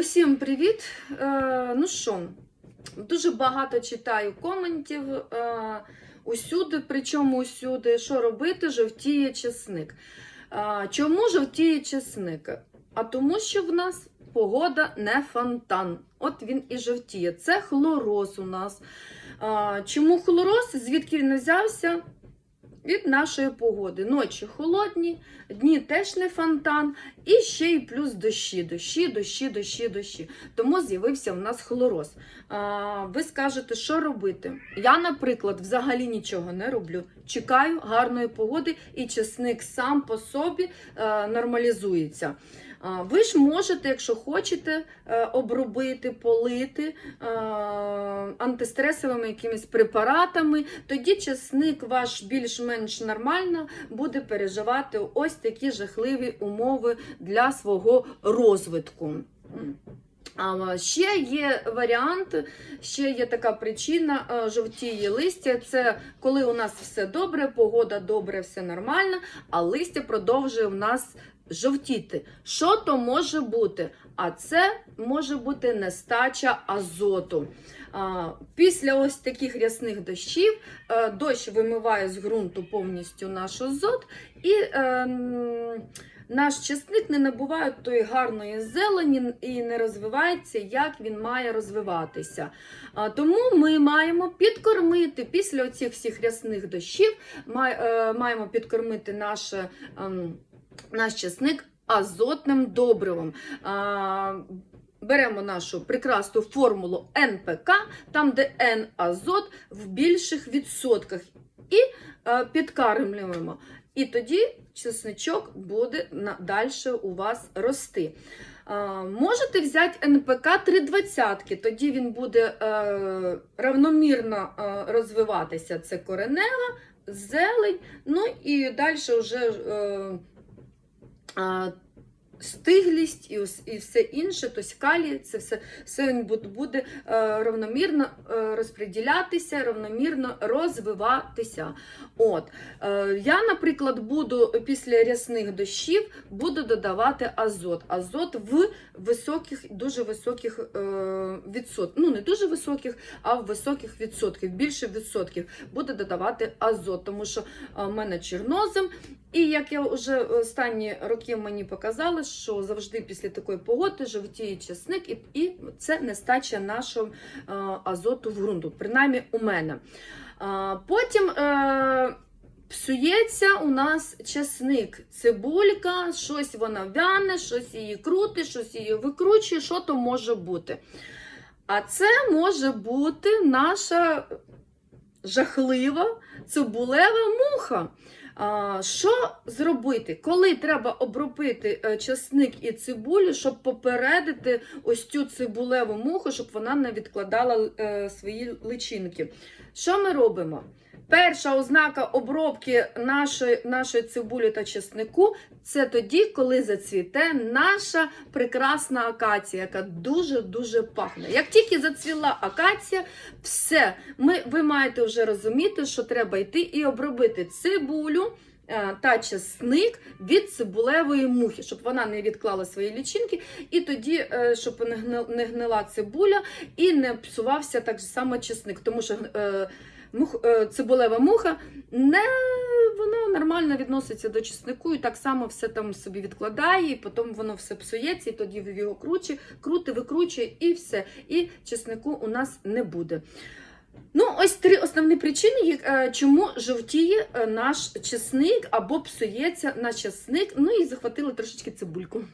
Усім привіт! Е, ну що, дуже багато читаю коментів е, усюди, причому усюди, що робити, жовтіє чесник. Е, чому жовтіє чесник? А тому, що в нас погода не фонтан. От він і жовтіє. Це хлороз у нас. Чому хлороз? Звідки він взявся? Від нашої погоди. Ночі холодні, дні теж не фонтан, і ще й плюс дощі, дощі, дощі, дощі, дощі. Тому з'явився в нас хлороз. А, ви скажете, що робити? Я, наприклад, взагалі нічого не роблю. Чекаю гарної погоди, і чесник сам по собі е, нормалізується. А, Ви ж можете, якщо хочете, е, обробити, полити е, антистресовими якимись препаратами, тоді чесник ваш більш-менш нормально буде переживати ось такі жахливі умови для свого розвитку. А ще є варіант, ще є така причина жовтіє листя. Це коли у нас все добре, погода добре, все нормально, а листя продовжує в нас жовтіти. Що то може бути? А це може бути нестача азоту. Після ось таких рясних дощів е, дощ вимиває з ґрунту повністю наш азот, і е, наш чесник не набуває тої гарної зелені і не розвивається, як він має розвиватися. Тому ми маємо підкормити після цих всіх рясних дощів, е, маємо підкормити наше. Наш чесник азотним добривом. Беремо нашу прекрасну формулу НПК, там, де Н азот в більших відсотках, і е, підкармлюємо. І тоді чесничок буде далі у вас рости. Можете взяти НПК 320, тоді він буде е, равномірно е, розвиватися. Це коренева, зелень, ну і далі вже. А, Стиглість і, і все інше, тобто калій, це все, все буде, е, равномірно е, розподілятися, равномірно розвиватися. От. Е, я, наприклад, буду після рясних дощів буду додавати азот. Азот в високих, дуже високих відсотках. Ну, не дуже високих, а в високих відсотках, більше відсотків буду додавати азот, тому що в мене чорнозем. І як я вже останні роки мені показали, що завжди після такої погоди жовтіє чесник, і, і це нестача нашого е, азоту в ґрунту, принаймні у мене. А, потім е, псується у нас чесник, цибулька, щось вона вяне, щось її крутить, щось її викручує, що то може бути. А це може бути наша жахлива цибулева муха. Що зробити? Коли треба обробити е, часник і цибулю, щоб попередити ось цю цибулеву муху, щоб вона не відкладала е, свої личинки? Що ми робимо? Перша ознака обробки нашої, нашої цибулі та чеснику це тоді, коли зацвіте наша прекрасна акація, яка дуже-дуже пахне. Як тільки зацвіла акація, все, ми, ви маєте вже розуміти, що треба йти і обробити цибулю. Е, Та чесник від цибулевої мухи, щоб вона не відклала свої лічинки, і тоді, е, щоб не гни- гнила цибуля і не псувався так само чесник, тому що е, цибулева муха не вона нормально відноситься до чеснику, і так само все там собі відкладає, і потім воно все псується, і тоді його круче, крути, викручує, і все. І чеснику у нас не буде. Ну, ось три основні причини, е, чому жовтіє е, наш чесник або псується наш чесник. Ну і захватили трошечки цибульку.